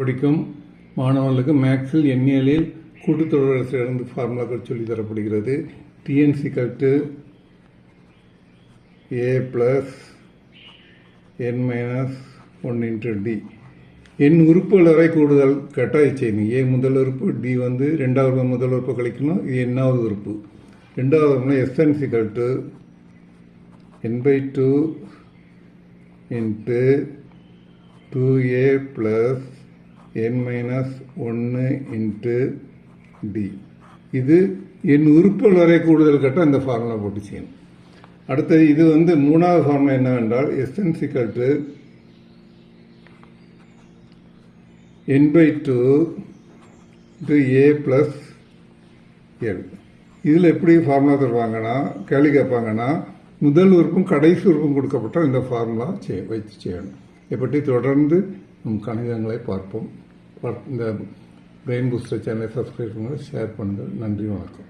படிக்கும். மாணவர்களுக்கு மேக்ஸில் எண்ணியலில் கூட்டுத்தொடர்பு ஃபார்முலாக்கள் சொல்லித் தரப்படுகிறது. டிஎன்சி கட்டு a plus n minus one into d n உறுப்புகள் வரை கூடுதல் கட்டாய செய்யணும் ஏ முதல் உறுப்பு டி வந்து ரெண்டாவது முதல் உறுப்பு கழிக்கணும். இது என்னாவது உறுப்பு. ரெண்டாவது உறுப்புனா எஸ்என்சி கட்டு n by two into two a plus n minus ஒன்று இன்ட்டு டி இது என் உறுப்புகள் வரை கூடுதல் கட்ட இந்த ஃபார்முலா போட்டு செய்யணும். அடுத்தது இது வந்து மூணாவது ஃபார்முலா என்னவென்றால் எஸ்என்சி கட்டு n by two to a plus l இதில் எப்படி ஃபார்முலா தருவாங்கன்னா கேள்வி கேட்பாங்கன்னா முதல் உறுப்பும் கடைசி உறுப்பும் கொடுக்கப்பட்டால் இந்த ஃபார்முலா செய் வைத்து செய்யணும். இதை பற்றி தொடர்ந்து நம் கணிதங்களை பார்ப்போம். இந்த பிரெயின் பூஸ்டர் சேனலை சப்ஸ்கிரைப் பண்ணுங்கள். ஷேர் பண்ணுங்கள். நன்றி வணக்கம்.